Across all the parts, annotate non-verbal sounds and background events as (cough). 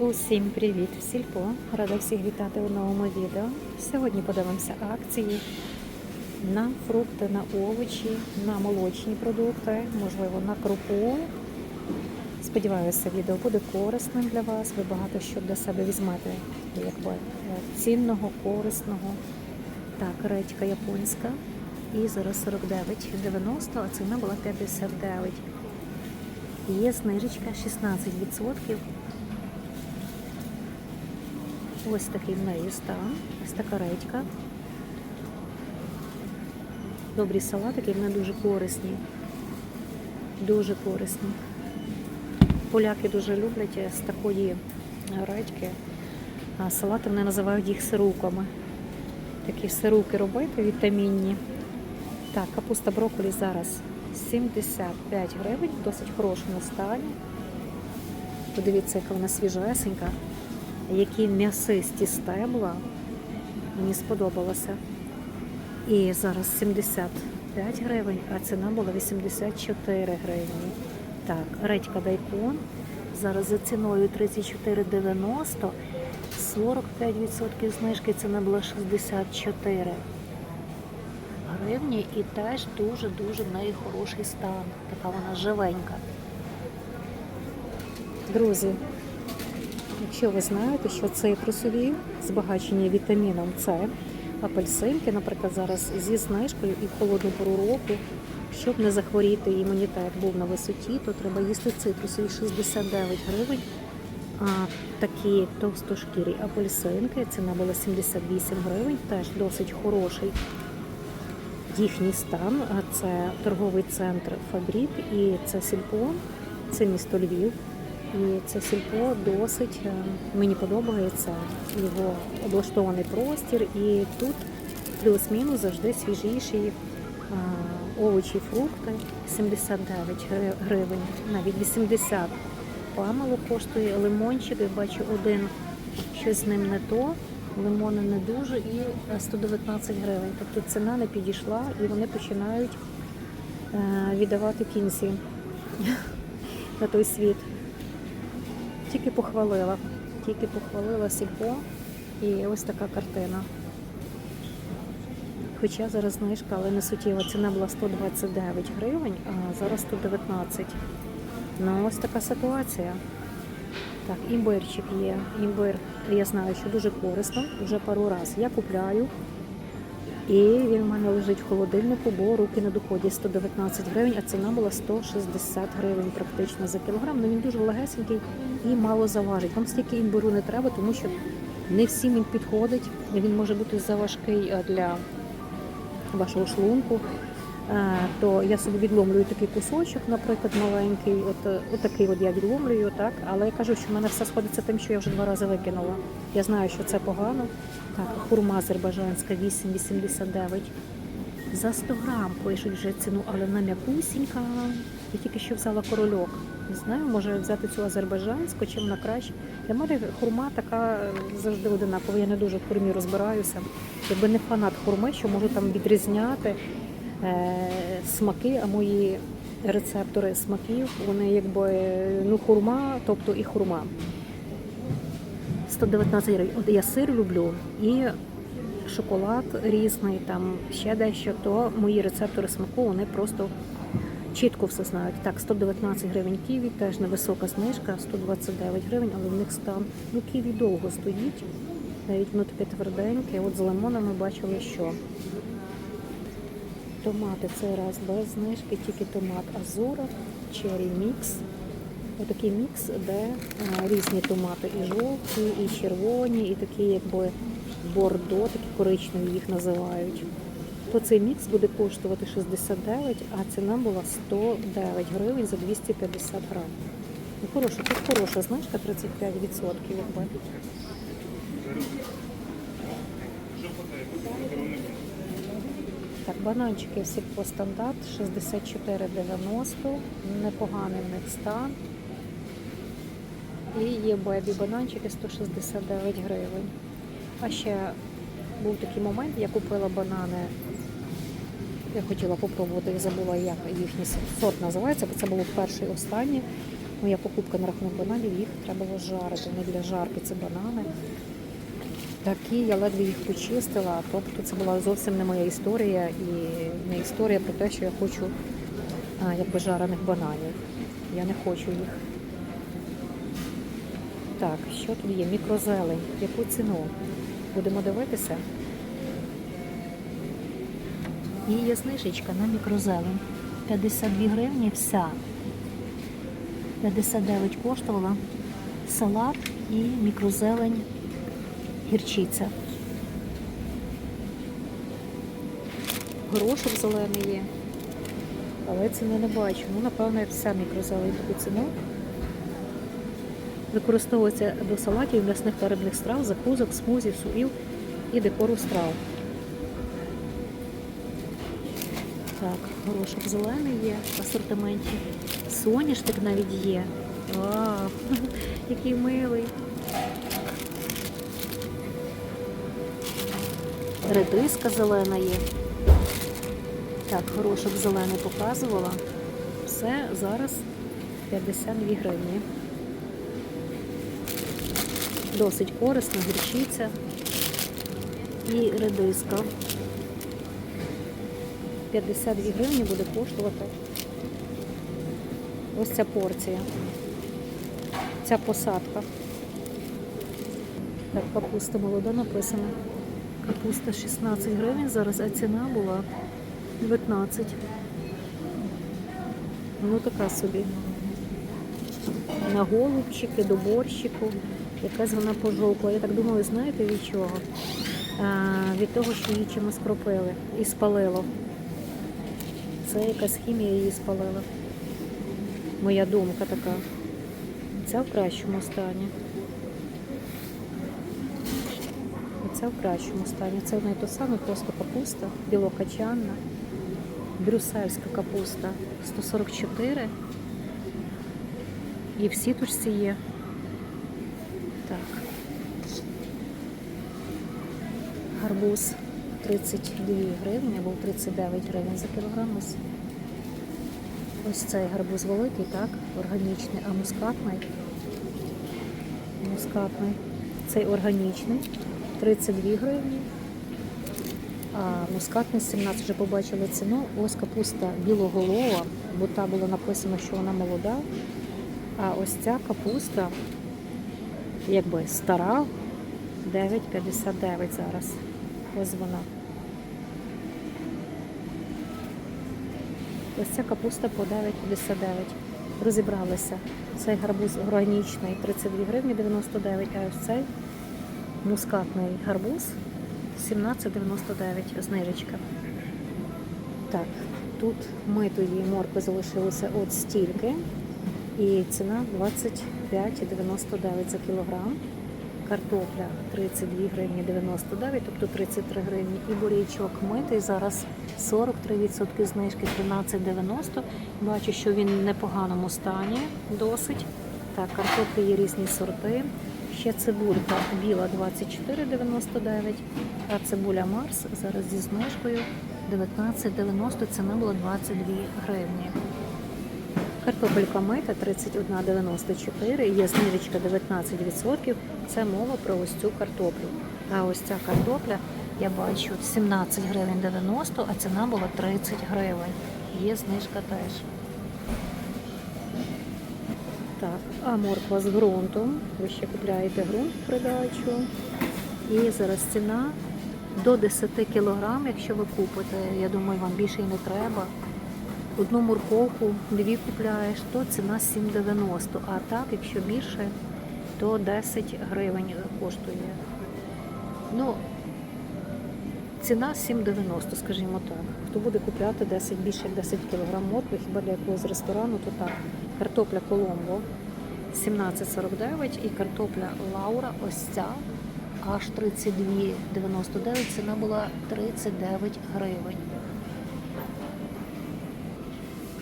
Усім привіт! Сільпо! Рада всіх вітати у новому відео. Сьогодні подивимося акції на фрукти, на овочі, на молочні продукти, можливо, на крупу. Сподіваюся, відео буде корисним для вас. Ви багато що для себе візьмете, якби е, цінного, корисного. Так, редька японська. І зараз 49,90, а ціна була 59. Є знижечка 16%. Ось такий в неї стан, ось така редька. Добрі салатики, вони дуже корисні. Дуже корисні. Поляки дуже люблять з такої редьки. Салати вони називають їх сируками. Такі сируки робити вітамінні. Так, капуста брокколі зараз 75 гривень, в досить хорошому стані. Подивіться, яка вона свіжесенька які м'ясисті стебла. Мені сподобалося. І зараз 75 гривень, а ціна була 84 гривні. Так, редька дайкон. Зараз за ціною 34,90, 45% знижки ціна була 64 гривні і теж дуже-дуже в неї хороший стан. Така вона живенька. Друзі, Якщо ви знаєте, що цитрусові збагачені вітаміном С, апельсинки, наприклад, зараз зі знижкою і в холодну пору року, щоб не захворіти імунітет був на висоті, то треба їсти цитрусові 69 гривень. А такі товстошкірі апельсинки, ціна була 78 гривень, теж досить хороший їхній стан. Це торговий центр Фабрік і це Сільпо, це місто Львів. І це сільпо досить е, мені подобається його облаштований простір. І тут плюс-мінус завжди свіжіші е, овочі, фрукти 79 гривень, навіть 80 памело коштує лимончик. Я бачу один щось з ним не то. Лимони не дуже і 119 гривень. Тобто ціна не підійшла і вони починають е, віддавати кінці (laughs) на той світ. Тільки похвалила, тільки похвалила сільпо і ось така картина. Хоча зараз знижка, але не суттєва ціна була 129 гривень, а зараз 119. Ну ось така ситуація. Так, імбирчик є. Імбир, я знаю, що дуже корисно, вже пару разів я купляю. І він в мене лежить в холодильнику, бо руки на доході 119 гривень, а ціна була 160 гривень практично за кілограм. Ну він дуже легесенький і мало заважить. Вам стільки імбиру не треба, тому що не всім він підходить. Він може бути заважкий для вашого шлунку. То я собі відломлюю такий кусочок, наприклад, маленький. От, от такий от я відломлюю, так. Але я кажу, що в мене все сходиться тим, що я вже два рази викинула. Я знаю, що це погано. Так, хурма азербайджанська 8,89. За 100 грам пишуть вже ціну, але вона м'якусінька. Я тільки що взяла корольок. Не знаю, може взяти цю азербайджанську, чим вона краще. Для мене хурма така завжди одинакова. Я не дуже в хурмі розбираюся. Якби не фанат хурми, що можу там відрізняти е, смаки, а мої рецептори смаків, вони якби ну хурма, тобто і хурма. 119 гривень. От я сир люблю і шоколад різний, там ще дещо, то мої рецептори смаку вони просто чітко все знають. Так, 119 гривень ківі, теж невисока знижка, 129 гривень, але в них стан. Ну, ківі довго стоїть, навіть воно таке тверденьке. От з лимонами бачили, що. Томати цей раз без знижки, тільки томат Азура, черрі мікс. Отакий мікс, де е, різні томати, і жовті, і червоні, і такі, якби бордо, такі коричневі їх називають. То цей мікс буде коштувати 69, а ціна була 109 гривень за 250 грам. Ну, хороша, тут хороша знижка, 35%, якби. Так, бананчики всі по стандарт 64,90, непоганий в них стан. І є бебі бананчики 169 гривень. А ще був такий момент, я купила банани. Я хотіла попробувати, я забула, як їхній сорт називається, бо це було перший і останній. Моя покупка на рахунок бананів, їх треба було жарити. Не для жарки це банани. Такі я ледве їх почистила. Тобто це була зовсім не моя історія і не історія про те, що я хочу а, якби жарених бананів. Я не хочу їх. Так, що тут є? Мікрозелень. Яку ціну? Будемо дивитися. І є знижечка на мікрозелень. 52 гривні вся. 59 коштувала салат і мікрозелень гірчиця. Горошок зелений є. Але ціни не бачу. Ну, напевно, вся мікрозелень таку ціну. Використовується до салатів, м'ясних та рибних страв, закусок, смузів, сувів і декору страв. Так, горошок зелений є в асортименті. Соняшник навіть є. Вау, (laughs) який милий. Редиска зелена є. Так, горошок зелений показувала. Все зараз 52 гривні. Досить корисна гірчиця і редиска. 52 гривні буде коштувати ось ця порція. Ця посадка. Так, капуста молода написана. Капуста 16 гривень зараз, а ціна була 19. Ну така собі. На голубчики, до борщику. Якась вона пожовкла. Я так думаю, знаєте від чого? А, від того, що її чимось кропили і спалило. Це якась хімія її спалила. Моя думка така. Ця в кращому стані. Ця в кращому стані. Це не то саме, просто капуста, білокачанна, брюссельська капуста 144. І в сіточці є. Так. Гарбуз 32 гривні або 39 гривень за кілограм. Ось цей гарбуз великий, так, органічний, а мускатний. Мускатний. Цей органічний 32 гривні. А мускатний 17 вже побачили ціну. Ось капуста білоголова, бо та було написано, що вона молода. А ось ця капуста, якби стара, 9,59 зараз. Ось вона. Ось ця капуста по 9,59. Розібралися. Цей гарбуз органічний 32 гривні 99, а ось цей мускатний гарбуз 17,99 знижечка. Так, тут митої моркви залишилося от стільки. І ціна 25,99 за кілограм. Картопля 32 гривні 99, тобто 33 гривні. І бурячок митий зараз 43% знижки 13,90. Бачу, що він в непоганому стані досить. Так, картоплі є різні сорти. Ще цибулька біла 24,99, а цибуля Марс зараз зі знижкою 19,90, ціна була 22 гривні. Картопелька мита 31,94, є знижечка 19%. Це мова про ось цю картоплю. А ось ця картопля, я бачу, 17 гривень 90, а ціна була 30 гривень. Є знижка теж. Так, а морква з ґрунтом. Ви ще купляєте ґрунт в придачу. І зараз ціна до 10 кг, якщо ви купите. Я думаю, вам більше і не треба. Одну морковку, дві купляєш, то ціна 7,90. А так, якщо більше, то 10 гривень коштує. Ну, ціна 7,90, скажімо так. Хто буде купляти 10, більше як 10 кг моркви, хіба для якогось ресторану, то так. Картопля Коломбо 17,49 і картопля Лаура ось ця аж 32,99. Ціна була 39 гривень.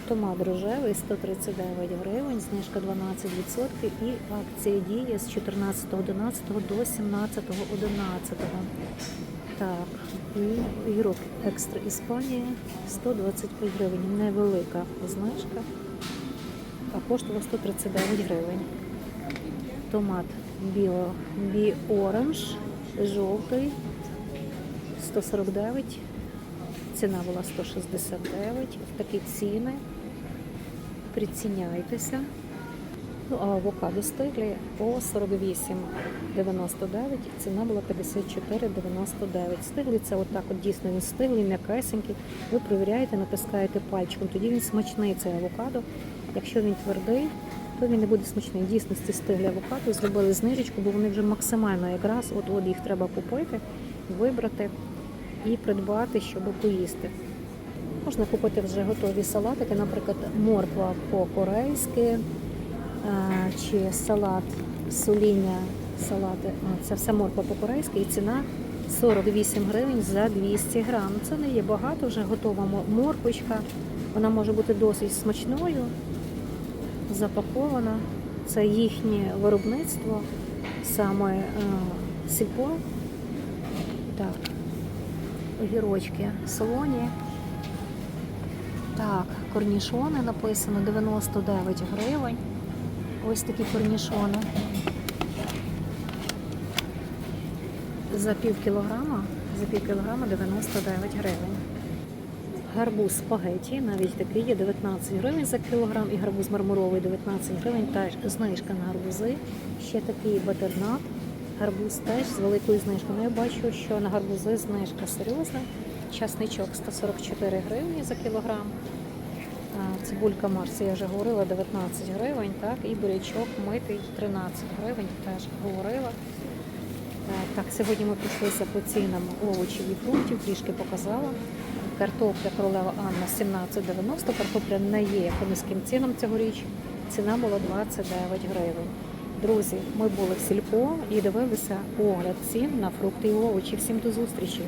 Томат рожевий 139 гривень, знижка 12% і акція діє з 14.11 до 17.11. Так, і гірок екстра Іспанія 125 гривень. Невелика знижка. А коштував 139 гривень. Томат біло, бі оранж, жовтий 149. Ціна була 169. Такі ціни. Приціняйтеся. Ну, а авокадо стиглі по 48,99, ціна була 54,99. Стиглі це отак от дійсно він стиглий, м'якесенький. Ви перевіряєте, натискаєте пальчиком, тоді він смачний цей авокадо. Якщо він твердий, то він не буде смачний. В дійсності стиглі авокадо зробили знижечку, бо вони вже максимально якраз от, от їх треба купити, вибрати і придбати, щоб поїсти. Можна купити вже готові салатики, наприклад, морква по-корейськи, чи салат соління салати. Це все морква по-корейськи і ціна 48 гривень за 200 грам. Це не є багато, вже готова мо- морквочка. Вона може бути досить смачною, запакована. Це їхнє виробництво, саме е, сільпо. Так, огірочки солоні. Так, корнішони написано 99 гривень. Ось такі корнішони. За пів кілограма, за пів кілограма 99 гривень. Гарбуз спагеті, навіть такий є 19 гривень за кілограм, і гарбуз мармуровий 19 гривень, теж знижка на гарбузи. Ще такий батернат. Гарбуз теж з великою знижкою. Ну, я бачу, що на гарбузи знижка серйозна. Часничок 144 гривні за кілограм. Цибулька Марс, я вже говорила, 19 гривень, так, і бурячок митий 13 гривень, теж говорила. Так, сьогодні ми пройшлися по цінам овочів і фруктів, трішки показала. Картопля королева Анна 17,90, картопля не є по низьким цінам цьогоріч. Ціна була 29 гривень. Друзі, ми були в сільпо і дивилися огляд цін на фрукти і овочі. Всім до зустрічі!